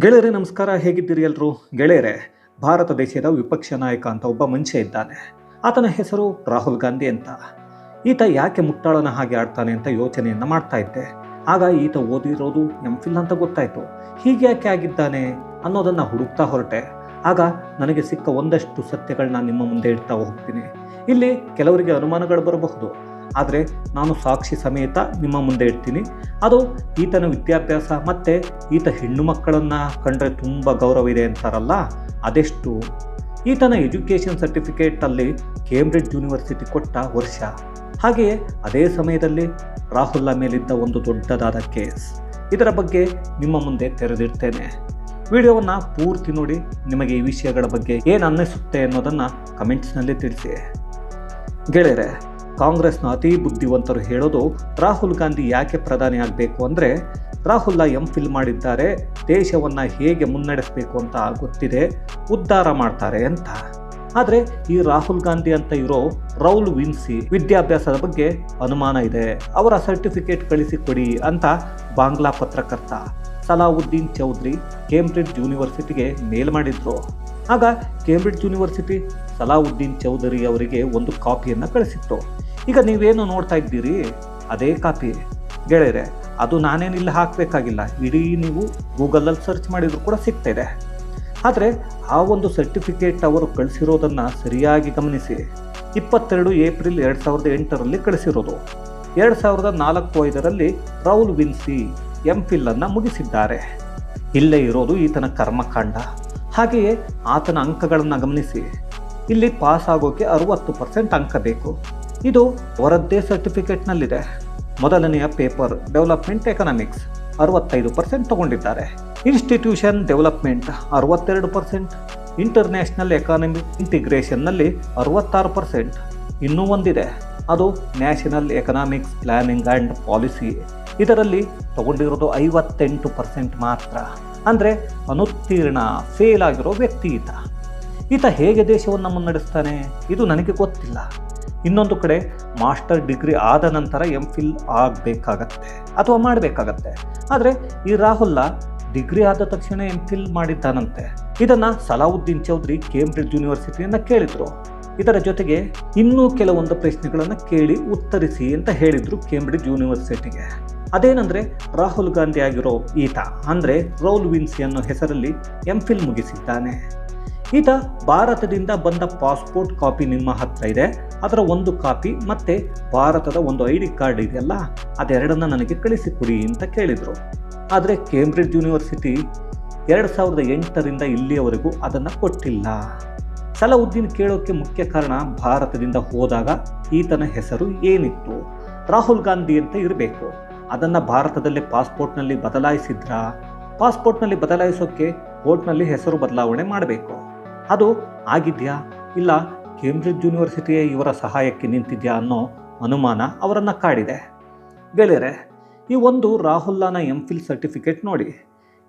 ಗೆಳೆಯರೇ, ನಮಸ್ಕಾರ. ಹೇಗಿದ್ದೀರಿ ಎಲ್ಲರೂ ಗೆಳೆಯರೇ, ಭಾರತ ದೇಶದ ವಿಪಕ್ಷ ನಾಯಕ ಅಂತ ಒಬ್ಬ ಮನುಷ್ಯ ಇದ್ದಾನೆ. ಆತನ ಹೆಸರು ರಾಹುಲ್ ಗಾಂಧಿ ಅಂತ. ಈತ ಯಾಕೆ ಮುಟ್ಟಾಳನ ಹಾಗೆ ಆಡ್ತಾನೆ ಅಂತ ಯೋಚನೆಯನ್ನು ಮಾಡ್ತಾ ಇದ್ದೆ. ಆಗ ಈತ ಓದಿರೋದು ಎಂ ಫಿಲ್ ಅಂತ ಗೊತ್ತಾಯಿತು. ಹೀಗೆ ಯಾಕೆ ಆಗಿದ್ದಾನೆ ಅನ್ನೋದನ್ನು ಹುಡುಕ್ತಾ ಹೊರಟೆ. ಆಗ ನನಗೆ ಸಿಕ್ಕ ಒಂದಷ್ಟು ಸತ್ಯಗಳನ್ನ ನಿಮ್ಮ ಮುಂದೆ ಇಡ್ತಾ ಹೋಗ್ತೀನಿ. ಇಲ್ಲಿ ಕೆಲವರಿಗೆ ಅನುಮಾನಗಳು ಬರಬಹುದು. ಆದರೆ ನಾನು ಸಾಕ್ಷಿ ಸಮೇತ ನಿಮ್ಮ ಮುಂದೆ ಇಡ್ತೀನಿ. ಅದು ಈತನ ವಿದ್ಯಾಭ್ಯಾಸ ಮತ್ತು ಈತ ಹೆಣ್ಣು ಮಕ್ಕಳನ್ನು ಕಂಡ್ರೆ ತುಂಬ ಗೌರವ ಇದೆ ಅಂತಾರಲ್ಲ, ಅದೆಷ್ಟು? ಈತನ ಎಜುಕೇಷನ್ ಸರ್ಟಿಫಿಕೇಟಲ್ಲಿ ಕೇಂಬ್ರಿಡ್ಜ್ ಯೂನಿವರ್ಸಿಟಿ ಕೊಟ್ಟ ವರ್ಷ. ಹಾಗೆಯೇ ಅದೇ ಸಮಯದಲ್ಲಿ ರಾಹುಲ್ನ ಮೇಲಿದ್ದ ಒಂದು ದೊಡ್ಡದಾದ ಕೇಸ್. ಇದರ ಬಗ್ಗೆ ನಿಮ್ಮ ಮುಂದೆ ತೆರೆದಿಡ್ತೇನೆ. ವಿಡಿಯೋವನ್ನು ಪೂರ್ತಿ ನೋಡಿ ನಿಮಗೆ ಈ ವಿಷಯಗಳ ಬಗ್ಗೆ ಏನು ಅನ್ನಿಸುತ್ತೆ ಅನ್ನೋದನ್ನು ಕಮೆಂಟ್ಸ್ನಲ್ಲಿ ತಿಳಿಸಿ. ಗೆಳೆಯರೆ ಕಾಂಗ್ರೆಸ್ನ ಅತಿ ಬುದ್ಧಿವಂತರು ಹೇಳೋದು ರಾಹುಲ್ ಗಾಂಧಿ ಯಾಕೆ ಪ್ರಧಾನಿ ಆಗಬೇಕು ಅಂದರೆ, ರಾಹುಲ್ನ ಎಂ ಫಿಲ್ ಮಾಡಿದ್ದಾರೆ, ದೇಶವನ್ನು ಹೇಗೆ ಮುನ್ನಡೆಸಬೇಕು ಅಂತ ಗೊತ್ತಿದೆ, ಉದ್ಧಾರ ಮಾಡ್ತಾರೆ ಅಂತ. ಆದರೆ ಈ ರಾಹುಲ್ ಗಾಂಧಿ ಅಂತ ಇರೋ ರೌಲ್ ವಿನ್ಸಿ ವಿದ್ಯಾಭ್ಯಾಸದ ಬಗ್ಗೆ ಅನುಮಾನ ಇದೆ. ಅವರ ಸರ್ಟಿಫಿಕೇಟ್ ಕಳಿಸಿಕೊಡಿ ಅಂತ ಬಾಂಗ್ಲಾ ಪತ್ರಕರ್ತ ಸಲಾವುದ್ದೀನ್ ಚೌಧರಿ ಕೇಂಬ್ರಿಡ್ಜ್ ಯೂನಿವರ್ಸಿಟಿಗೆ ಮೇಲ್ ಮಾಡಿದ್ರು. ಆಗ ಕೇಂಬ್ರಿಡ್ಜ್ ಯೂನಿವರ್ಸಿಟಿ ಸಲಾವುದ್ದೀನ್ ಚೌಧರಿ ಅವರಿಗೆ ಒಂದು ಕಾಪಿಯನ್ನು ಕಳಿಸಿತ್ತು. ಈಗ ನೀವೇನು ನೋಡ್ತಾ ಇದ್ದೀರಿ? ಅದೇ ಕಾಪಿ. ಗೆಳೆಯರೆ, ಅದು ನಾನೇನಿಲ್ಲ ಹಾಕಬೇಕಾಗಿಲ್ಲ. ಇಡೀ ನೀವು ಗೂಗಲಲ್ಲಿ ಸರ್ಚ್ ಮಾಡಿದರೂ ಕೂಡ ಸಿಗ್ತಾಯಿದೆ ಆದರೆ ಆ ಒಂದು ಸರ್ಟಿಫಿಕೇಟ್ ಅವರು ಕಳಿಸಿರೋದನ್ನು ಸರಿಯಾಗಿ ಗಮನಿಸಿ. ಇಪ್ಪತ್ತೆರಡು ಏಪ್ರಿಲ್ ಎರಡು ಸಾವಿರದ ಎಂಟರಲ್ಲಿ ಕಳಿಸಿರೋದು. ಎರಡು ಸಾವಿರದ ನಾಲ್ಕು ಐದರಲ್ಲಿ ರೌಲ್ ವಿನ್ಸಿ ಎಂ ಫಿಲ್ಲನ್ನು ಮುಗಿಸಿದ್ದಾರೆ. ಇಲ್ಲೇ ಇರೋದು ಈತನ ಕರ್ಮಕಾಂಡ. ಹಾಗೆಯೇ ಆತನ ಅಂಕಗಳನ್ನು ಗಮನಿಸಿ. ಇಲ್ಲಿ ಪಾಸ್ ಆಗೋಕೆ ಅರುವತ್ತು ಪರ್ಸೆಂಟ್ ಅಂಕ ಬೇಕು. ಇದು ಅವರದ್ದೇ ಸರ್ಟಿಫಿಕೇಟ್ನಲ್ಲಿದೆ. ಮೊದಲನೆಯ ಪೇಪರ್ ಡೆವಲಪ್ಮೆಂಟ್ ಎಕನಾಮಿಕ್ಸ್ ಅರವತ್ತೈದು ಪರ್ಸೆಂಟ್ ತಗೊಂಡಿದ್ದಾರೆ. ಇನ್ಸ್ಟಿಟ್ಯೂಷನ್ ಡೆವಲಪ್ಮೆಂಟ್ ಅರವತ್ತೆರಡು ಪರ್ಸೆಂಟ್. ಇಂಟರ್ನ್ಯಾಷನಲ್ ಎಕಾನಮಿಕ್ ಇಂಟಿಗ್ರೇಷನ್ನಲ್ಲಿ ಅರವತ್ತಾರು ಪರ್ಸೆಂಟ್. ಇನ್ನೂ ಒಂದಿದೆ. ಅದು national economics planning and policy. ಇದರಲ್ಲಿ ತಗೊಂಡಿರೋದು ಐವತ್ತೆಂಟು ಪರ್ಸೆಂಟ್ ಮಾತ್ರ. ಅಂದರೆ ಅನುತ್ತೀರ್ಣ ಫೇಲ್ ಆಗಿರೋ ವ್ಯಕ್ತಿ ಈತ. ಈತ ಹೇಗೆ ದೇಶವನ್ನು ಮುನ್ನಡೆಸ್ತಾನೆ? ಇದು ನನಗೆ ಗೊತ್ತಿಲ್ಲ. ಇನ್ನೊಂದು ಕಡೆ ಮಾಸ್ಟರ್ ಡಿಗ್ರಿ ಆದ ನಂತರ ಎಂ ಫಿಲ್ ಆಗಬೇಕಾಗತ್ತೆ ಅಥವಾ ಮಾಡಬೇಕಾಗತ್ತೆ. ಆದರೆ ಈ ರಾಹುಲ್ನ ಡಿಗ್ರಿ ಆದ ತಕ್ಷಣ ಎಂ ಫಿಲ್ ಮಾಡಿದ್ದಾನಂತೆ. ಇದನ್ನು ಸಲಾವುದ್ದೀನ್ ಚೌಧರಿ ಕೇಂಬ್ರಿಡ್ಜ್ ಯೂನಿವರ್ಸಿಟಿಯನ್ನು ಕೇಳಿದರು. ಇದರ ಜೊತೆಗೆ ಇನ್ನೂ ಕೆಲವೊಂದು ಪ್ರಶ್ನೆಗಳನ್ನು ಕೇಳಿ ಉತ್ತರಿಸಿ ಅಂತ ಹೇಳಿದರು ಕೇಂಬ್ರಿಡ್ಜ್ ಯೂನಿವರ್ಸಿಟಿಗೆ. ಅದೇನೆಂದರೆ ರಾಹುಲ್ ಗಾಂಧಿ ಆಗಿರೋ ಈತ, ಅಂದರೆ ರೌಲ್ ವಿನ್ಸಿ ಅನ್ನೋ ಹೆಸರಲ್ಲಿ ಎಂ ಫಿಲ್ ಮುಗಿಸಿದ್ದಾನೆ. ಈತ ಭಾರತದಿಂದ ಬಂದ ಪಾಸ್ಪೋರ್ಟ್ ಕಾಪಿ ನಿಮ್ಮ ಹತ್ರ ಇದೆ. ಅದರ ಒಂದು ಕಾಪಿ ಮತ್ತು ಭಾರತದ ಒಂದು ಐ ಡಿ ಕಾರ್ಡ್ ಇದೆಯಲ್ಲ, ಅದೆರಡನ್ನು ನನಗೆ ಕಳಿಸಿಕೊಡಿ ಅಂತ ಕೇಳಿದರು. ಆದರೆ ಕೇಂಬ್ರಿಡ್ಜ್ ಯೂನಿವರ್ಸಿಟಿ ಎರಡು ಸಾವಿರದ ಎಂಟರಿಂದ ಇಲ್ಲಿಯವರೆಗೂ ಅದನ್ನು ಕೊಟ್ಟಿಲ್ಲ. ಸಲಾವುದ್ದೀನ್ ಕೇಳೋಕ್ಕೆ ಮುಖ್ಯ ಕಾರಣ ಭಾರತದಿಂದ ಹೋದಾಗ ಈತನ ಹೆಸರು ಏನಿತ್ತು? ರಾಹುಲ್ ಗಾಂಧಿ ಅಂತ ಇರಬೇಕು. ಅದನ್ನು ಭಾರತದಲ್ಲಿ ಪಾಸ್ಪೋರ್ಟ್ನಲ್ಲಿ ಬದಲಾಯಿಸಿದ್ರಾ? ಪಾಸ್ಪೋರ್ಟ್ನಲ್ಲಿ ಬದಲಾಯಿಸೋಕ್ಕೆ ಕೋರ್ಟ್ನಲ್ಲಿ ಹೆಸರು ಬದಲಾವಣೆ ಮಾಡಬೇಕು. ಅದು ಆಗಿದೆಯಾ? ಇಲ್ಲ ಕೇಂಬ್ರಿಡ್ಜ್ ಯೂನಿವರ್ಸಿಟಿಯೇ ಇವರ ಸಹಾಯಕ್ಕೆ ನಿಂತಿದೆಯಾ ಅನ್ನೋ ಅನುಮಾನ ಅವರನ್ನು ಕಾಡಿದೆ. ಗೆಳೆಯರೆ, ಈ ಒಂದು ರಾಹುಲ್ಲಾನ ಎಂ ಫಿಲ್ ಸರ್ಟಿಫಿಕೇಟ್ ನೋಡಿ,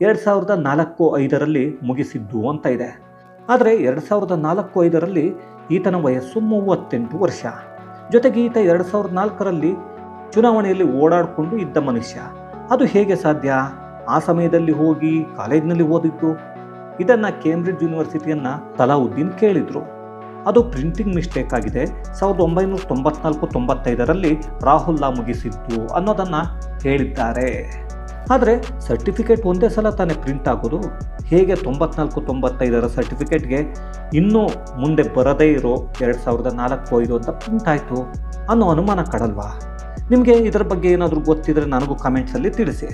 ಎರಡು ಸಾವಿರದ ನಾಲ್ಕು ಐದರಲ್ಲಿ ಮುಗಿಸಿದ್ದು ಅಂತ ಇದೆ. ಆದರೆ ಎರಡು ಸಾವಿರದ ನಾಲ್ಕು ಐದರಲ್ಲಿ ಈತನ ವಯಸ್ಸು ಮೂವತ್ತೆಂಟು ವರ್ಷ. ಜೊತೆಗೆ ಈತ ಎರಡು ಸಾವಿರದ ನಾಲ್ಕರಲ್ಲಿ ಚುನಾವಣೆಯಲ್ಲಿ ಓಡಾಡಿಕೊಂಡು ಇದ್ದ ಮನುಷ್ಯ. ಅದು ಹೇಗೆ ಸಾಧ್ಯ? ಆ ಸಮಯದಲ್ಲಿ ಹೋಗಿ ಕಾಲೇಜ್ನಲ್ಲಿ ಓದಿದ್ದು? ಇದನ್ನು ಕೇಂಬ್ರಿಡ್ಜ್ ಯೂನಿವರ್ಸಿಟಿಯನ್ನು ತಲಾವುದ್ದೀನ್ ಕೇಳಿದರು. ಅದು ಪ್ರಿಂಟಿಂಗ್ ಮಿಸ್ಟೇಕ್ ಆಗಿದೆ. ಸಾವಿರದ ಒಂಬೈನೂರ ತೊಂಬತ್ನಾಲ್ಕು, ತೊಂಬತ್ತೈದರಲ್ಲಿ ಲಾ ಮುಗಿಸಿದ್ದು ಅನ್ನೋದನ್ನು ಹೇಳಿದ್ದಾರೆ. ಆದರೆ ಸರ್ಟಿಫಿಕೇಟ್ ಒಂದೇ ಸಲ ತಾನೇ ಪ್ರಿಂಟ್ ಆಗೋದು? ಹೇಗೆ ತೊಂಬತ್ನಾಲ್ಕು, ತೊಂಬತ್ತೈದರ ಸರ್ಟಿಫಿಕೇಟ್ಗೆ ಇನ್ನೂ ಮುಂದೆ ಬರದೇ ಇರೋ ಎರಡು ಸಾವಿರದ ನಾಲ್ಕು, ಐದು ಅಂತ ಪ್ರಿಂಟ್ ಆಯಿತು ಅನ್ನೋ ಅನುಮಾನ ಕಡಲ್ವಾ? ನಿಮಗೆ ಇದರ ಬಗ್ಗೆ ಏನಾದರೂ ಗೊತ್ತಿದ್ರೆ ನನಗೂ ಕಮೆಂಟ್ಸಲ್ಲಿ ತಿಳಿಸಿ.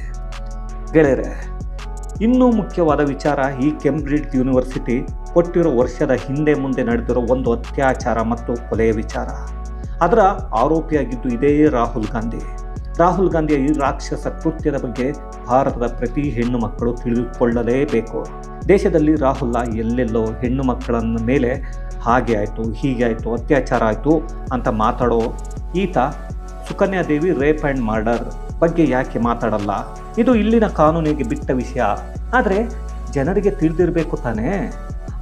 ಗೆಳೆಯರೆ ಇನ್ನೂ ಮುಖ್ಯವಾದ ವಿಚಾರ ಈ ಕೆಂಬ್ರಿಡ್ಜ್ ಯೂನಿವರ್ಸಿಟಿ ಕೊಟ್ಟಿರೋ ವರ್ಷದ ಹಿಂದೆ ಮುಂದೆ ನಡೆದಿರೋ ಒಂದು ಅತ್ಯಾಚಾರ ಮತ್ತು ಕೊಲೆಯ ವಿಚಾರ. ಅದರ ಆರೋಪಿಯಾಗಿದ್ದು ಇದೇ ರಾಹುಲ್ ಗಾಂಧಿ. ರಾಹುಲ್ ಗಾಂಧಿಯ ಈ ರಾಕ್ಷಸ ಕೃತ್ಯದ ಬಗ್ಗೆ ಭಾರತದ ಪ್ರತಿ ಹೆಣ್ಣು ಮಕ್ಕಳು ತಿಳಿದುಕೊಳ್ಳಲೇಬೇಕು. ದೇಶದಲ್ಲಿ ರಾಹುಲ್ ಎಲ್ಲೆಲ್ಲೋ ಹೆಣ್ಣು ಮಕ್ಕಳನ್ನ ಮೇಲೆ ಹಾಗೆ ಆಯಿತು, ಹೀಗೆ ಆಯಿತು, ಅತ್ಯಾಚಾರ ಆಯಿತು ಅಂತ ಮಾತಾಡೋ ಈತ Sukanya Devi rape and murder ಬಗ್ಗೆ ಯಾಕೆ ಮಾತಾಡಲ್ಲ? ಇದು ಇಲ್ಲಿನ ಕಾನೂನಿಗೆ ಬಿಟ್ಟ ವಿಷಯ. ಆದರೆ ಜನರಿಗೆ ತಿಳಿದಿರಬೇಕು ತಾನೇ?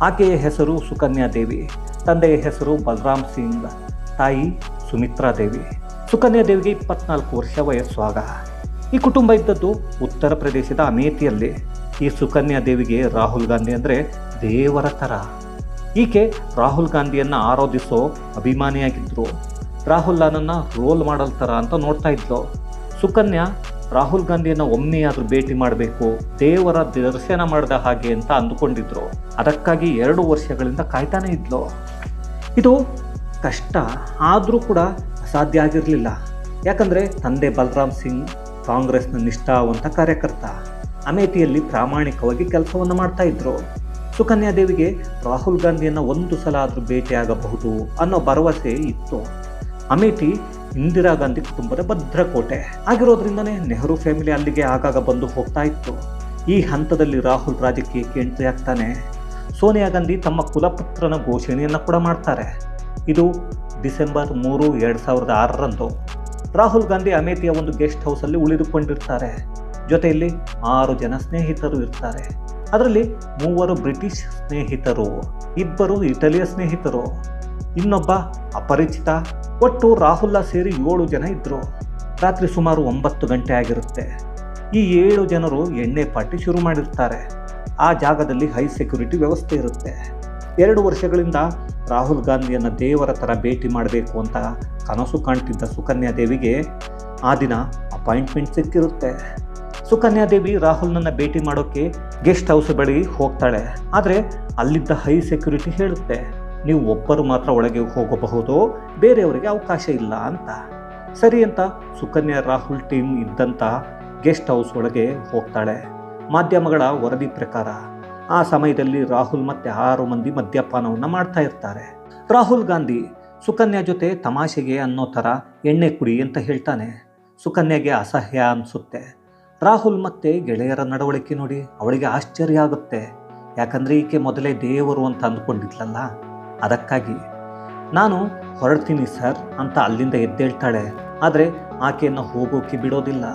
ಆಕೆಯ ಹೆಸರು ಸುಕನ್ಯಾ ದೇವಿ, ತಂದೆಯ ಹೆಸರು ಬಲರಾಮ್ ಸಿಂಗ್, ತಾಯಿ ಸುಮಿತ್ರಾ ದೇವಿ. ಸುಕನ್ಯಾ ದೇವಿಗೆ ಇಪ್ಪತ್ನಾಲ್ಕು ವರ್ಷ ವಯಸ್ಸು ಆಗ. ಈ ಕುಟುಂಬ ಇದ್ದದ್ದು ಉತ್ತರ ಪ್ರದೇಶದ ಅಮೇಥಿಯಲ್ಲಿ. ಈ ಸುಕನ್ಯಾ ದೇವಿಗೆ ರಾಹುಲ್ ಗಾಂಧಿ ಅಂದರೆ ದೇವರ ಥರ ಈಕೆ ರಾಹುಲ್ ಗಾಂಧಿಯನ್ನು ಆರೋಧಿಸೋ ಅಭಿಮಾನಿಯಾಗಿದ್ದರು ರಾಹುಲ್ ನನ್ನನ್ನು ರೋಲ್ ಮಾಡಲ್ ಥರ ಅಂತ ನೋಡ್ತಾ ಇದ್ಲು. ಸುಕನ್ಯಾ ರಾಹುಲ್ ಗಾಂಧಿಯನ್ನು ಒಮ್ಮೆಯಾದರೂ ಭೇಟಿ ಮಾಡಬೇಕು, ದೇವರ ದರ್ಶನ ಮಾಡಿದ ಹಾಗೆ ಅಂತ ಅಂದುಕೊಂಡಿದ್ರು. ಅದಕ್ಕಾಗಿ ಎರಡು ವರ್ಷಗಳಿಂದ ಕಾಯ್ತಾನೆ ಇದ್ಲು. ಇದು ಕಷ್ಟ, ಆದರೂ ಕೂಡ ಅಸಾಧ್ಯ ಆಗಿರಲಿಲ್ಲ. ಯಾಕಂದರೆ ತಂದೆ ಬಲರಾಮ್ ಸಿಂಗ್ ಕಾಂಗ್ರೆಸ್ನ ನಿಷ್ಠಾವಂತ ಕಾರ್ಯಕರ್ತ. ಅಮೇಠಿಯಲ್ಲಿ ಪ್ರಾಮಾಣಿಕವಾಗಿ ಕೆಲಸವನ್ನು ಮಾಡ್ತಾ ಇದ್ರು. ಸುಕನ್ಯಾ ದೇವಿಗೆ ರಾಹುಲ್ ಗಾಂಧಿಯನ್ನು ಒಂದು ಸಲ ಆದರೂ ಭೇಟಿಯಾಗಬಹುದು ಅನ್ನೋ ಭರವಸೆ ಇತ್ತು. ಅಮೇಠಿ ಇಂದಿರಾ ಗಾಂಧಿ ಕುಟುಂಬದ ಭದ್ರಕೋಟೆ. ಆಗಿರೋದ್ರಿಂದನೇ ನೆಹರು ಫ್ಯಾಮಿಲಿ ಅಲ್ಲಿಗೆ ಆಗಾಗ ಬಂದು ಹೋಗ್ತಾ ಇತ್ತು. ಈ ಹಂತದಲ್ಲಿ ರಾಹುಲ್ ರಾಜಕೀಯಕ್ಕೆ ಎಂಟ್ರಿ ಆಗ್ತಾನೆ. ಸೋನಿಯಾ ಗಾಂಧಿ ತಮ್ಮ ಕುಲಪುತ್ರನ ಘೋಷಣೆಯನ್ನು ಕೂಡ ಮಾಡ್ತಾರೆ. ಇದು ಡಿಸೆಂಬರ್ ಮೂರು, ಎರಡು ಸಾವಿರದ ಆರರಂದು. ರಾಹುಲ್ ಗಾಂಧಿ ಅಮೇಥಿಯ ಒಂದು ಗೆಸ್ಟ್ ಹೌಸಲ್ಲಿ ಉಳಿದುಕೊಂಡಿರ್ತಾರೆ. ಜೊತೆಯಲ್ಲಿ ಆರು ಜನ ಸ್ನೇಹಿತರು ಇರ್ತಾರೆ. ಅದರಲ್ಲಿ ಮೂವರು ಬ್ರಿಟಿಷ್ ಸ್ನೇಹಿತರು, ಇಬ್ಬರು ಇಟಲಿಯ ಸ್ನೇಹಿತರು. ಇನ್ನೊಬ್ಬ ಅಪರಿಚಿತ, ಒಟ್ಟು ರಾಹುಲ್ಲ ಸೇರಿ ಏಳು ಜನ ಇದ್ದರು ರಾತ್ರಿ ಸುಮಾರು ಒಂಬತ್ತು ಗಂಟೆ ಆಗಿರುತ್ತೆ. ಈ ಏಳು ಜನರು ಎಣ್ಣೆ ಪಾರ್ಟಿ ಶುರು ಮಾಡಿರ್ತಾರೆ. ಆ ಜಾಗದಲ್ಲಿ ಹೈ ಸೆಕ್ಯೂರಿಟಿ ವ್ಯವಸ್ಥೆ ಇರುತ್ತೆ. ಎರಡು ವರ್ಷಗಳಿಂದ ರಾಹುಲ್ ಗಾಂಧಿಯನ್ನು ದೇವರ ಥರ ಭೇಟಿ ಮಾಡಬೇಕು ಅಂತ ಕನಸು ಕಾಣ್ತಿದ್ದ ಸುಕನ್ಯಾ ದೇವಿಗೆ ಆ ದಿನ ಅಪಾಯಿಂಟ್ಮೆಂಟ್ ಸಿಕ್ಕಿರುತ್ತೆ. ಸುಕನ್ಯಾ ದೇವಿ ರಾಹುಲ್ನನ್ನು ಭೇಟಿ ಮಾಡೋಕ್ಕೆ ಗೆಸ್ಟ್ ಹೌಸ್ ಬಳಿ ಹೋಗ್ತಾಳೆ. ಆದರೆ ಅಲ್ಲಿದ್ದ ಹೈ ಸೆಕ್ಯೂರಿಟಿ ಹೇಳುತ್ತೆ. ನೀವು ಒಬ್ಬರು ಮಾತ್ರ ಒಳಗೆ ಹೋಗಬಹುದು ಬೇರೆಯವರಿಗೆ ಅವಕಾಶ ಇಲ್ಲ ಅಂತ. ಸರಿ ಅಂತ ಸುಕನ್ಯಾ ರಾಹುಲ್ ಟೀಮ್ ಇದ್ದಂಥ ಗೆಸ್ಟ್ ಹೌಸ್ ಒಳಗೆ ಹೋಗ್ತಾಳೆ. ಮಾಧ್ಯಮಗಳ ವರದಿ ಪ್ರಕಾರ ಆ ಸಮಯದಲ್ಲಿ ರಾಹುಲ್ ಮತ್ತೆ ಆರು ಮಂದಿ ಮದ್ಯಪಾನವನ್ನು ಮಾಡ್ತಾ ಇರ್ತಾರೆ. ರಾಹುಲ್ ಗಾಂಧಿ ಸುಕನ್ಯಾ ಜೊತೆ ತಮಾಷೆಗೆ ಅನ್ನೋ ಥರ ಎಣ್ಣೆ ಕುಡಿ ಅಂತ ಹೇಳ್ತಾನೆ. ಸುಕನ್ಯಾಗೆ ಅಸಹ್ಯ ಅನಿಸುತ್ತೆ. ರಾಹುಲ್ ಮತ್ತೆ ಗೆಳೆಯರ ನಡವಳಿಕೆ ನೋಡಿ ಅವಳಿಗೆ ಆಶ್ಚರ್ಯ ಆಗುತ್ತೆ. ಯಾಕಂದರೆ ಈಕೆ ಮೊದಲೇ ದೇವರು ಅಂತ ಅಂದ್ಕೊಂಡಿದ್ಲಲ್ಲ. ಅದಕ್ಕಾಗಿ ನಾನು ಹೊರಡ್ತೀನಿ ಸರ್ ಅಂತ ಅಲ್ಲಿಂದ ಎದ್ದೇಳ್ತಾಳೆ. ಆದರೆ ಆಕೆಯನ್ನು ಹೋಗೋಕೆ ಬಿಡೋದಿಲ್ಲ.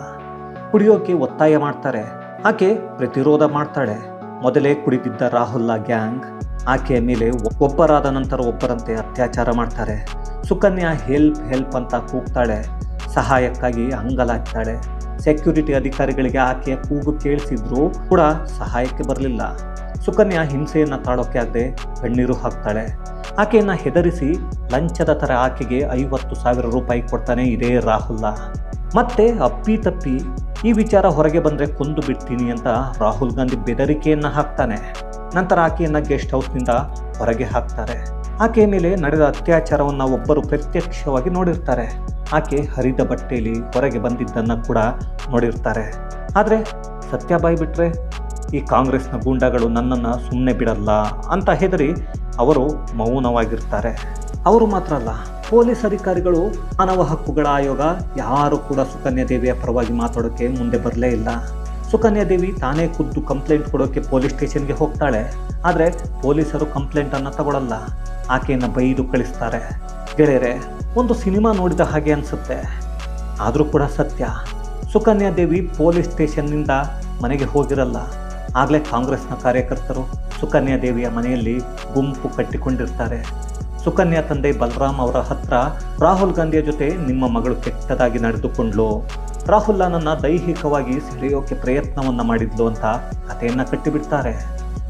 ಕುಡಿಯೋಕೆ ಒತ್ತಾಯ ಮಾಡ್ತಾರೆ. ಆಕೆ ಪ್ರತಿರೋಧ ಮಾಡ್ತಾಳೆ. ಮೊದಲೇ ಕುಡಿದಿದ್ದ ರಾಹುಲ್ಲ ಗ್ಯಾಂಗ್ ಆಕೆಯ ಮೇಲೆ ಒಬ್ಬರಾದ ನಂತರ ಒಬ್ಬರಂತೆ ಅತ್ಯಾಚಾರ ಮಾಡ್ತಾರೆ. ಸುಕನ್ಯಾ ಹೆಲ್ಪ್ ಹೆಲ್ಪ್ ಅಂತ ಕೂಗ್ತಾಳೆ. ಸಹಾಯಕ್ಕಾಗಿ ಅಂಗಲಾಗ್ತಾಳೆ ಸೆಕ್ಯೂರಿಟಿ ಅಧಿಕಾರಿಗಳಿಗೆ ಆಕೆಯ ಕೂಗು ಕೇಳಿಸಿದ್ರು ಕೂಡ ಸಹಾಯಕ್ಕೆ ಬರಲಿಲ್ಲ. ಸುಕನ್ಯಾ ಹಿಂಸೆಯನ್ನು ತಾಳೋಕೆ ಆಗದೆ ಕಣ್ಣೀರು ಹಾಕ್ತಾಳೆ. ಆಕೆಯನ್ನು ಹೆದರಿಸಿ ಲಂಚದ ಥರ ಆಕೆಗೆ ಐವತ್ತು ಸಾವಿರ ರೂಪಾಯಿ ಕೊಡ್ತಾನೆ ಇದೇ ರಾಹುಲ್ಲ. ಮತ್ತೆ ಅಪ್ಪಿ ತಪ್ಪಿ, ಈ ವಿಚಾರ ಹೊರಗೆ ಬಂದರೆ ಕೊಂದು ಬಿಡ್ತೀನಿ ಅಂತ ರಾಹುಲ್ ಗಾಂಧಿ ಬೆದರಿಕೆಯನ್ನು ಹಾಕ್ತಾನೆ. ನಂತರ ಆಕೆಯನ್ನು ಗೆಸ್ಟ್ ಹೌಸ್ನಿಂದ ಹೊರಗೆ ಹಾಕ್ತಾರೆ. ಆಕೆಯ ಮೇಲೆ ನಡೆದ ಅತ್ಯಾಚಾರವನ್ನು ಒಬ್ಬರು ಪ್ರತ್ಯಕ್ಷವಾಗಿ ನೋಡಿರ್ತಾರೆ. ಆಕೆ ಹರಿದ ಬಟ್ಟೆಯಲ್ಲಿ ಹೊರಗೆ ಬಂದಿದ್ದನ್ನು ಕೂಡ ನೋಡಿರ್ತಾರೆ. ಆದರೆ ಸತ್ಯಬಾಯಿ ಬಿಟ್ಟರೆ ಈ ಕಾಂಗ್ರೆಸ್ನ ಗೂಂಡಾಗಳು ನನ್ನನ್ನು ಸುಮ್ಮನೆ ಬಿಡಲ್ಲ ಅಂತ ಹೆದರಿ ಅವರು ಮೌನವಾಗಿರ್ತಾರೆ. ಅವರು ಮಾತ್ರ ಅಲ್ಲ, ಪೊಲೀಸ್ ಅಧಿಕಾರಿಗಳು ಮಾನವ ಹಕ್ಕುಗಳ ಆಯೋಗ ಯಾರು ಕೂಡ ಸುಕನ್ಯಾ ದೇವಿಯ ಪರವಾಗಿ ಮಾತಾಡೋಕ್ಕೆ ಮುಂದೆ ಬರಲೇ ಇಲ್ಲ. ಸುಕನ್ಯಾ ದೇವಿ ತಾನೇ ಖುದ್ದು ಕಂಪ್ಲೇಂಟ್ ಕೊಡೋಕ್ಕೆ ಪೊಲೀಸ್ ಸ್ಟೇಷನ್ಗೆ ಹೋಗ್ತಾಳೆ. ಆದರೆ ಪೊಲೀಸರು ಕಂಪ್ಲೇಂಟನ್ನು ತಗೊಳ್ಳಲ್ಲ ಆಕೆಯನ್ನು ಬೈದು ಕಳಿಸ್ತಾರೆ. ಗೆಳೆಯರೆ, ಒಂದು ಸಿನಿಮಾ ನೋಡಿದ ಹಾಗೆ ಅನಿಸುತ್ತೆ. ಆದರೂ ಕೂಡ ಸತ್ಯ. ಸುಕನ್ಯಾ ದೇವಿ ಪೊಲೀಸ್ ಸ್ಟೇಷನ್ನಿಂದ ಮನೆಗೆ ಹೋಗಿರಲ್ಲ. ಆಗಲೇ ಕಾಂಗ್ರೆಸ್ನ ಕಾರ್ಯಕರ್ತರು ಸುಕನ್ಯಾ ದೇವಿಯ ಮನೆಯಲ್ಲಿ ಗುಂಪು ಕಟ್ಟಿಕೊಂಡಿರ್ತಾರೆ. ಸುಕನ್ಯಾ ತಂದೆ ಬಲರಾಮ್ ಅವರ ಹತ್ರ ರಾಹುಲ್ ಗಾಂಧಿಯ ಜೊತೆ ನಿಮ್ಮ ಮಗಳು ಕೆಟ್ಟದಾಗಿ ನಡೆದುಕೊಂಡ್ಲು. ರಾಹುಲ್ ನನ್ನ ದೈಹಿಕವಾಗಿ ಸೆಳೆಯೋಕೆ ಪ್ರಯತ್ನವನ್ನು ಮಾಡಿದ್ಲು ಅಂತ ಕಥೆಯನ್ನು ಕಟ್ಟಿಬಿಡ್ತಾರೆ.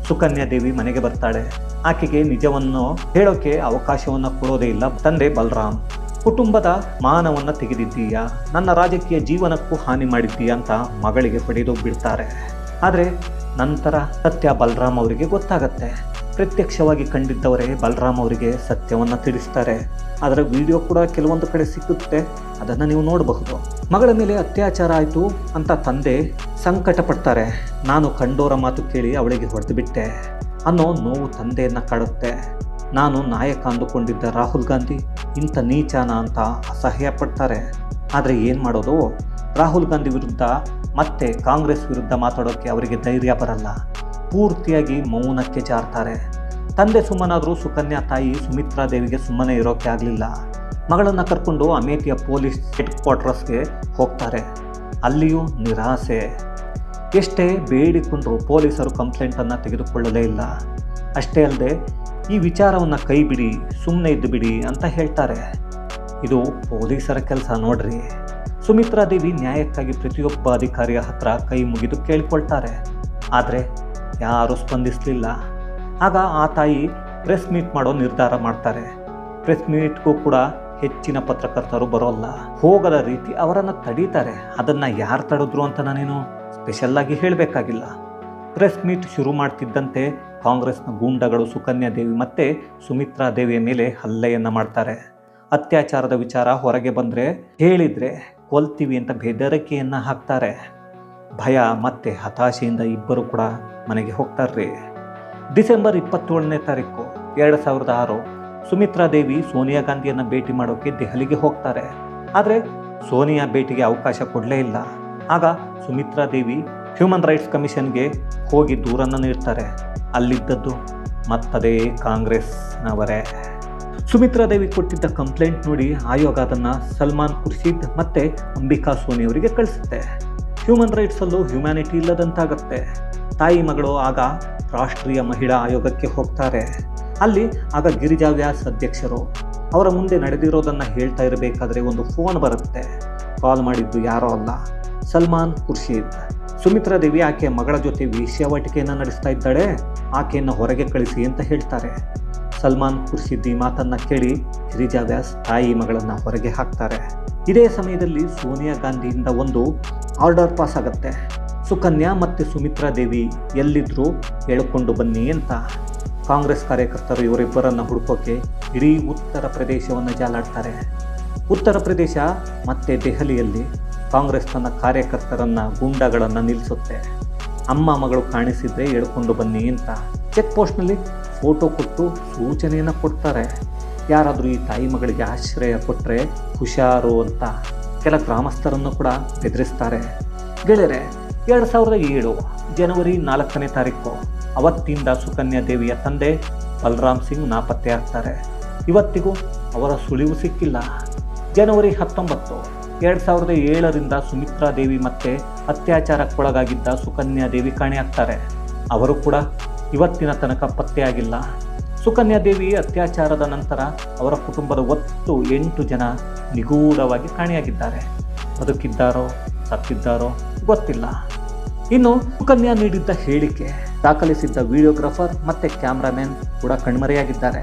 ಸುಕನ್ಯಾ ದೇವಿ ಮನೆಗೆ ಬರ್ತಾಳೆ. ಆಕೆಗೆ ನಿಜವನ್ನು ಹೇಳೋಕೆ ಅವಕಾಶವನ್ನ ಕೊಡೋದೇ ಇಲ್ಲ ತಂದೆ ಬಲರಾಮ್. ಕುಟುಂಬದ ಮಾನವನ್ನು ತೆಗೆದಿದ್ದೀಯಾ, ನನ್ನ ರಾಜಕೀಯ ಜೀವನಕ್ಕೂ ಹಾನಿ ಮಾಡಿದ್ದೀಯಾ ಅಂತ ಮಗಳಿಗೆ ಹೊಡೆದು ಬಿಡ್ತಾರೆ ಆದರೆ ನಂತರ ಸತ್ಯ ಬಲರಾಮ್ ಅವರಿಗೆ ಗೊತ್ತಾಗತ್ತೆ. ಪ್ರತ್ಯಕ್ಷವಾಗಿ ಕಂಡಿದ್ದವರೇ ಬಲರಾಮ್ ಅವರಿಗೆ ಸತ್ಯವನ್ನು ತಿಳಿಸ್ತಾರೆ. ಅದರ ವಿಡಿಯೋ ಕೂಡ ಕೆಲವೊಂದು ಕಡೆ ಸಿಕ್ಕುತ್ತೆ. ಅದನ್ನು ನೀವು ನೋಡಬಹುದು. ಮಗಳ ಮೇಲೆ ಅತ್ಯಾಚಾರ ಆಯಿತು ಅಂತ ತಂದೆ ಸಂಕಟ ಪಡ್ತಾರೆ ನಾನು ಕಂಡೋರ ಮಾತು ಕೇಳಿ ಅವಳಿಗೆ ಹೊಡೆದು ಬಿಟ್ಟೆ. ಅನ್ನೋ ನೋವು ತಂದೆಯನ್ನು ಕಾಡುತ್ತೆ. ನಾನು ನಾಯಕ ಅಂದುಕೊಂಡಿದ್ದ ರಾಹುಲ್ ಗಾಂಧಿ ಇಂಥ ನೀಚಾನ ಅಂತ ಅಸಹ್ಯ ಪಡ್ತಾರೆ ಆದರೆ ಏನು ಮಾಡೋದು? ರಾಹುಲ್ ಗಾಂಧಿ ವಿರುದ್ಧ ಮತ್ತೆ ಕಾಂಗ್ರೆಸ್ ವಿರುದ್ಧ ಮಾತಾಡೋಕ್ಕೆ ಅವರಿಗೆ ಧೈರ್ಯ ಬರಲ್ಲ. ಪೂರ್ತಿಯಾಗಿ ಮೌನಕ್ಕೆ ಜಾರ್ತಾರೆ. ತಂದೆ ಸುಮ್ಮನಾದರೂ ಸುಕನ್ಯಾ, ತಾಯಿ ಸುಮಿತ್ರಾ ದೇವಿಗೆ ಸುಮ್ಮನೆ ಇರೋಕ್ಕೆ ಆಗಲಿಲ್ಲ. ಮಗಳನ್ನು ಕರ್ಕೊಂಡು ಅಮೇಠಿಯ ಪೊಲೀಸ್ ಹೆಡ್ ಕ್ವಾರ್ಟರ್ಸ್ಗೆ ಹೋಗ್ತಾರೆ. ಅಲ್ಲಿಯೂ ನಿರಾಸೆ. ಎಷ್ಟೇ ಬೇಡಿಕೊಂಡ್ರು ಪೊಲೀಸರು ಕಂಪ್ಲೇಂಟನ್ನು ತೆಗೆದುಕೊಳ್ಳಲೇ ಇಲ್ಲ. ಅಷ್ಟೇ ಅಲ್ಲದೆ ಈ ವಿಚಾರವನ್ನು ಕೈ ಬಿಡಿ ಸುಮ್ಮನೆ ಇದ್ದು ಬಿಡಿ ಅಂತ ಹೇಳ್ತಾರೆ. ಇದು ಪೊಲೀಸರ ಕೆಲಸ ನೋಡ್ರಿ. ಸುಮಿತ್ರಾ ದೇವಿ ನ್ಯಾಯಕ್ಕಾಗಿ ಪ್ರತಿಯೊಬ್ಬ ಅಧಿಕಾರಿಯ ಹತ್ರ ಕೈ ಮುಗಿದು ಕೇಳಿಕೊಳ್ತಾರೆ. ಆದರೆ ಯಾರೂ ಸ್ಪಂದಿಸಲಿಲ್ಲ. ಆಗ ಆ ತಾಯಿ ಪ್ರೆಸ್ ಮೀಟ್ ಮಾಡೋ ನಿರ್ಧಾರ ಮಾಡ್ತಾರೆ. ಪ್ರೆಸ್ ಮೀಟ್ಗೂ ಕೂಡ ಹೆಚ್ಚಿನ ಪತ್ರಕರ್ತರು ಬರೋಲ್ಲ. ಹೋಗದ ರೀತಿ ಅವರನ್ನು ತಡೀತಾರೆ. ಅದನ್ನು ಯಾರು ತಡೆದ್ರು ಅಂತ ನಾನೇನು ಸ್ಪೆಷಲ್ಲಾಗಿ ಹೇಳಬೇಕಾಗಿಲ್ಲ. ಪ್ರೆಸ್ ಮೀಟ್ ಶುರು ಮಾಡ್ತಿದ್ದಂತೆ ಕಾಂಗ್ರೆಸ್ನ ಗೂಂಡಗಳು ಸುಕನ್ಯಾ ದೇವಿ ಮತ್ತು ಸುಮಿತ್ರಾ ದೇವಿಯ ಮೇಲೆ ಹಲ್ಲೆಯನ್ನು ಮಾಡ್ತಾರೆ. ಅತ್ಯಾಚಾರದ ವಿಚಾರ ಹೊರಗೆ ಬಂದರೆ ಹೇಳಿದರೆ ಕೊಲ್ತೀವಿ ಅಂತ ಬೆದರಿಕೆಯನ್ನು ಹಾಕ್ತಾರೆ. ಭಯ ಮತ್ತು ಹತಾಶೆಯಿಂದ ಇಬ್ಬರು ಕೂಡ ಮನೆಗೆ ಹೋಗ್ತಾರ್ರಿ. ಡಿಸೆಂಬರ್ ಇಪ್ಪತ್ತೇಳನೇ ತಾರೀಕು ಎರಡು ಸಾವಿರದ ಆರು ಸುಮಿತ್ರಾ ದೇವಿ ಸೋನಿಯಾ ಗಾಂಧಿಯನ್ನು ಭೇಟಿ ಮಾಡೋಕ್ಕೆ ದೆಹಲಿಗೆ ಹೋಗ್ತಾರೆ. ಆದರೆ ಸೋನಿಯಾ ಭೇಟಿಗೆ ಅವಕಾಶ ಕೊಡಲೇ ಇಲ್ಲ. ಆಗ ಸುಮಿತ್ರಾ ದೇವಿ ಹ್ಯೂಮನ್ ರೈಟ್ಸ್ ಕಮಿಷನ್ಗೆ ಹೋಗಿ ದೂರನ್ನು ನೀಡ್ತಾರೆ. ಅಲ್ಲಿದ್ದದ್ದು ಮತ್ತದೇ ಕಾಂಗ್ರೆಸ್ನವರೇ. ಸುಮಿತ್ರಾ ದೇವಿ ಕೊಟ್ಟಿದ್ದ ಕಂಪ್ಲೇಂಟ್ ನೋಡಿ ಆಯೋಗ ಅದನ್ನು ಸಲ್ಮಾನ್ ಖುರ್ಷೀದ್ ಮತ್ತು ಅಂಬಿಕಾ ಸೋನಿ ಅವರಿಗೆ ಕಳಿಸುತ್ತೆ. ಹ್ಯೂಮನ್ ರೈಟ್ಸಲ್ಲೂ ಹ್ಯುಮ್ಯಾನಿಟಿ ಇಲ್ಲದಂತಾಗತ್ತೆ. ತಾಯಿ ಮಗಳು ಆಗ ರಾಷ್ಟ್ರೀಯ ಮಹಿಳಾ ಆಯೋಗಕ್ಕೆ ಹೋಗ್ತಾರೆ. ಅಲ್ಲಿ ಆಗ ಗಿರಿಜಾ ವ್ಯಾಸ್ ಅಧ್ಯಕ್ಷರು ಅವರ ಮುಂದೆ ನಡೆದಿರೋದನ್ನು ಹೇಳ್ತಾ ಇರಬೇಕಾದ್ರೆ ಒಂದು ಫೋನ್ ಬರುತ್ತೆ. ಕಾಲ್ ಮಾಡಿದ್ದು ಯಾರೋ ಅಲ್ಲ, ಸಲ್ಮಾನ್ ಖುರ್ಷೀದ್. ಸುಮಿತ್ರಾ ದೇವಿ ಆಕೆಯ ಮಗಳ ಜೊತೆ ವೇಶ್ಯಾವಾಟಿಕೆಯನ್ನು ನಡೆಸ್ತಾ ಇದ್ದಾಳೆ, ಆಕೆಯನ್ನು ಹೊರಗೆ ಕಳಿಸಿ ಅಂತ ಹೇಳ್ತಾರೆ. ಸಲ್ಮಾನ್ ಖುರ್ಷಿದ್ ಈ ಮಾತನ್ನ ಕೇಳಿ ಗಿರಿಜಾ ವ್ಯಾಸ್ ತಾಯಿ ಮಗಳನ್ನು ಹೊರಗೆ ಹಾಕ್ತಾರೆ. ಇದೇ ಸಮಯದಲ್ಲಿ ಸೋನಿಯಾ ಗಾಂಧಿಯಿಂದ ಒಂದು ಆರ್ಡರ್ ಪಾಸ್ ಆಗುತ್ತೆ. ಸುಕನ್ಯಾ ಮತ್ತು ಸುಮಿತ್ರಾ ದೇವಿ ಎಲ್ಲಿದ್ರು ಹೇಳಿಕೊಂಡು ಬನ್ನಿ ಅಂತ. ಕಾಂಗ್ರೆಸ್ ಕಾರ್ಯಕರ್ತರು ಇವರಿಬ್ಬರನ್ನು ಹುಡುಕೋಕೆ ಇಡೀ ಉತ್ತರ ಪ್ರದೇಶವನ್ನು ಜಾಲಾಡ್ತಾರೆ. ಉತ್ತರ ಪ್ರದೇಶ ಮತ್ತೆ ದೆಹಲಿಯಲ್ಲಿ ಕಾಂಗ್ರೆಸ್ ತನ್ನ ಕಾರ್ಯಕರ್ತರನ್ನ ಗೂಂಡಗಳನ್ನು ನಿಲ್ಲಿಸುತ್ತೆ ಅಮ್ಮ ಮಗಳು ಕಾಣಿಸಿದ್ರೆ ಹೇಳ್ಕೊಂಡು ಬನ್ನಿ ಅಂತ. ಚೆಕ್ ಪೋಸ್ಟ್ನಲ್ಲಿ ಫೋಟೋ ಕೊಟ್ಟು ಸೂಚನೆಯನ್ನು ಕೊಡ್ತಾರೆ. ಯಾರಾದರೂ ಈ ತಾಯಿ ಮಗಳಿಗೆ ಆಶ್ರಯ ಕೊಟ್ಟರೆ ಹುಷಾರು ಅಂತ. ಕೆಲ ಗ್ರಾಮಸ್ಥರನ್ನು ಕೂಡ ಬೆದರಿಸ್ತಾರೆ. ಗೆಳೆಯರೆ, ಎರಡು ಸಾವಿರದ ಏಳು ಜನವರಿ ನಾಲ್ಕನೇ ತಾರೀಕು ಅವತ್ತಿಂದ ಸುಕನ್ಯಾ ದೇವಿಯ ತಂದೆ ಬಲರಾಮ್ ಸಿಂಗ್ ನಾಪತ್ತೆ ಆಗ್ತಾರೆ ಇವತ್ತಿಗೂ ಅವರ ಸುಳಿವು ಸಿಕ್ಕಿಲ್ಲ. ಜನವರಿ ಹತ್ತೊಂಬತ್ತು ಎರಡು ಸಾವಿರದ ಏಳರಿಂದ ಸುಮಿತ್ರಾ ದೇವಿ ಮತ್ತೆ ಅತ್ಯಾಚಾರಕ್ಕೊಳಗಾಗಿದ್ದ ಸುಕನ್ಯಾ ದೇವಿ ಕಾಣೆಯಾಗ್ತಾರೆ. ಅವರು ಕೂಡ ಇವತ್ತಿನ ತನಕ ಪತ್ತೆಯಾಗಿಲ್ಲ. ಸುಕನ್ಯಾ ದೇವಿ ಅತ್ಯಾಚಾರದ ನಂತರ ಅವರ ಕುಟುಂಬದ ಒಟ್ಟು ಎಂಟು ಜನ ನಿಗೂಢವಾಗಿ ಕಾಣೆಯಾಗಿದ್ದಾರೆ. ಬದುಕಿದ್ದಾರೋ, ಸತ್ತಿದ್ದಾರೋ ಗೊತ್ತಿಲ್ಲ. ಇನ್ನು ಸುಕನ್ಯಾ ನೀಡಿದ್ದ ಹೇಳಿಕೆ, ದಾಖಲಿಸಿದ್ದ ವಿಡಿಯೋಗ್ರಾಫರ್ ಮತ್ತು ಕ್ಯಾಮ್ರಾಮನ್ ಕೂಡ ಕಣ್ಮರೆಯಾಗಿದ್ದಾರೆ.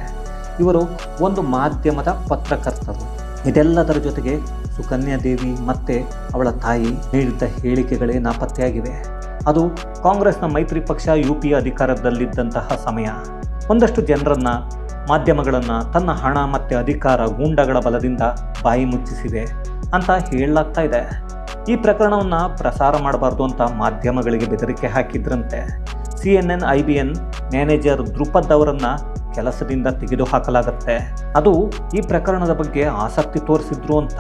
ಇವರು ಒಂದು ಮಾಧ್ಯಮದ ಪತ್ರಕರ್ತರು. ಇದೆಲ್ಲದರ ಜೊತೆಗೆ ಸುಕನ್ಯಾ ದೇವಿ ಮತ್ತು ಅವಳ ತಾಯಿ ನೀಡಿದ್ದ ಹೇಳಿಕೆಗಳೇ ನಾಪತ್ತೆಯಾಗಿವೆ. ಅದು ಕಾಂಗ್ರೆಸ್ನ ಮೈತ್ರಿ ಪಕ್ಷ ಯು ಪಿ ಅಧಿಕಾರದಲ್ಲಿದ್ದಂತಹ ಸಮಯ. ಒಂದಷ್ಟು ಜನರನ್ನು, ಮಾಧ್ಯಮಗಳನ್ನು ತನ್ನ ಹಣ ಮತ್ತು ಅಧಿಕಾರ ಗೂಂಡಗಳ ಬಲದಿಂದ ಬಾಯಿ ಮುಚ್ಚಿಸಿವೆ ಅಂತ ಹೇಳಲಾಗ್ತಾ ಇದೆ. ಈ ಪ್ರಕರಣವನ್ನು ಪ್ರಸಾರ ಮಾಡಬಾರ್ದು ಅಂತ ಮಾಧ್ಯಮಗಳಿಗೆ ಬೆದರಿಕೆ ಹಾಕಿದ್ರಂತೆ. C N N, I B N manager Dhrupad ಅವರನ್ನ ಕೆಲಸದಿಂದ ತೆಗೆದುಹಾಕಲಾಗತ್ತೆ. ಅದು ಈ ಪ್ರಕರಣದ ಬಗ್ಗೆ ಆಸಕ್ತಿ ತೋರಿಸಿದ್ರು ಅಂತ.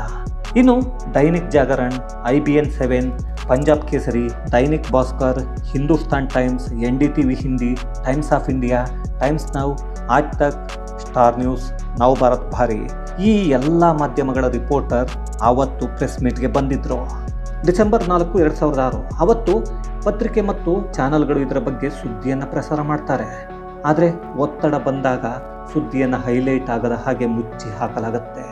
ಇನ್ನು Dainik Jagran, I B N seven, Punjab Kesari, Dainik Bhaskar, Hindustan Times, N D T V Hindi, Times of India, Times Now, Aaj Tak, Star news ನವ್ Bharat ಭಾರಿ. ಈ ಎಲ್ಲ ಮಾಧ್ಯಮಗಳ ರಿಪೋರ್ಟರ್ ಆವತ್ತು ಪ್ರೆಸ್ ಮೀಟ್ಗೆ ಬಂದಿದ್ದರು ಡಿಸೆಂಬರ್ ನಾಲ್ಕು, ಎರಡು ಸಾವಿರದ ಆರು. ಅವತ್ತು ಪತ್ರಿಕೆ ಮತ್ತು ಚಾನಲ್ಗಳು ಇದರ ಬಗ್ಗೆ ಸುದ್ದಿಯನ್ನು ಪ್ರಸಾರ ಮಾಡ್ತಾರೆ. ಆದರೆ ಒತ್ತಡ ಬಂದಾಗ ಸುದ್ದಿಯನ್ನು ಹೈಲೈಟ್ ಆಗದ ಹಾಗೆ ಮುಚ್ಚಿ ಹಾಕಲಾಗುತ್ತೆ.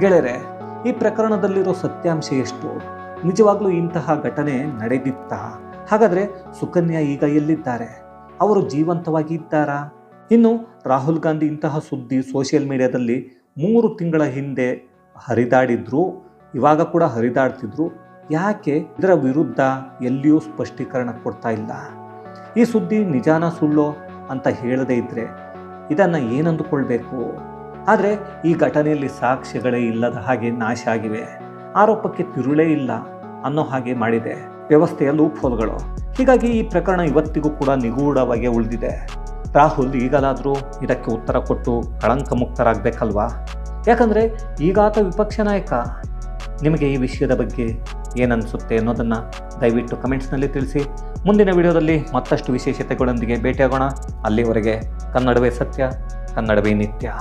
ಗೆಳೆಯರೆ ಈ ಪ್ರಕರಣದಲ್ಲಿರೋ ಸತ್ಯಾಂಶ ಎಷ್ಟು? ನಿಜವಾಗ್ಲೂ ಇಂತಹ ಘಟನೆ ನಡೆದಿತ್ತಾ? ಹಾಗಾದರೆ ಸುಕನ್ಯಾ ಈಗ ಎಲ್ಲಿದ್ದಾರೆ? ಅವರು ಜೀವಂತವಾಗಿ ಇದ್ದಾರಾ? ಇನ್ನು ರಾಹುಲ್ ಗಾಂಧಿ ಇಂತಹ ಸುದ್ದಿ ಸೋಷಿಯಲ್ ಮೀಡಿಯಾದಲ್ಲಿ ಮೂರು ತಿಂಗಳ ಹಿಂದೆ ಹರಿದಾಡಿದ್ರು, ಇವಾಗ ಕೂಡ ಹರಿದಾಡ್ತಿದ್ರು. ಯಾಕೆ? ಇದರ ವಿರುದ್ಧ ಎಲ್ಲಿಯೂ ಸ್ಪಷ್ಟೀಕರಣ ಕೊಡ್ತಾ ಇಲ್ಲ. ಈ ಸುದ್ದಿ ನಿಜಾನ ಸುಳ್ಳೋ ಅಂತ ಹೇಳದೇ ಇದ್ದರೆ ಇದನ್ನು ಏನಂದುಕೊಳ್ಬೇಕು? ಆದರೆ ಈ ಘಟನೆಯಲ್ಲಿ ಸಾಕ್ಷ್ಯಗಳೇ ಇಲ್ಲದ ಹಾಗೆ ನಾಶ ಆಗಿವೆ. ಆರೋಪಕ್ಕೆ ತಿರುಳೇ ಇಲ್ಲ ಅನ್ನೋ ಹಾಗೆ ಮಾಡಿದೆ. ವ್ಯವಸ್ಥೆಯ ಲೂಪ್ ಹೋಲ್ಗಳು ಹೀಗಾಗಿ ಈ ಪ್ರಕರಣ ಇವತ್ತಿಗೂ ಕೂಡ ನಿಗೂಢವಾಗಿ ಉಳಿದಿದೆ. ರಾಹುಲ್ ಈಗಲಾದರೂ ಇದಕ್ಕೆ ಉತ್ತರ ಕೊಟ್ಟು ಕಳಂಕ ಮುಕ್ತರಾಗಬೇಕಲ್ವಾ? ಯಾಕಂದರೆ ಈಗಾತ ವಿಪಕ್ಷ ನಾಯಕ. ನಿಮಗೆ ಈ ವಿಷಯದ ಬಗ್ಗೆ ಏನನ್ಸುತ್ತೆ ಅನ್ನೋದನ್ನು ದಯವಿಟ್ಟು ಕಮೆಂಟ್ಸ್ನಲ್ಲಿ ತಿಳಿಸಿ. ಮುಂದಿನ ವಿಡಿಯೋದಲ್ಲಿ ಮತ್ತಷ್ಟು ವಿಶೇಷತೆಗಳೊಂದಿಗೆ ಭೇಟಿಯಾಗೋಣ. ಅಲ್ಲಿವರೆಗೆ ಕನ್ನಡವೇ ಸತ್ಯ, ಕನ್ನಡವೇ ನಿತ್ಯ.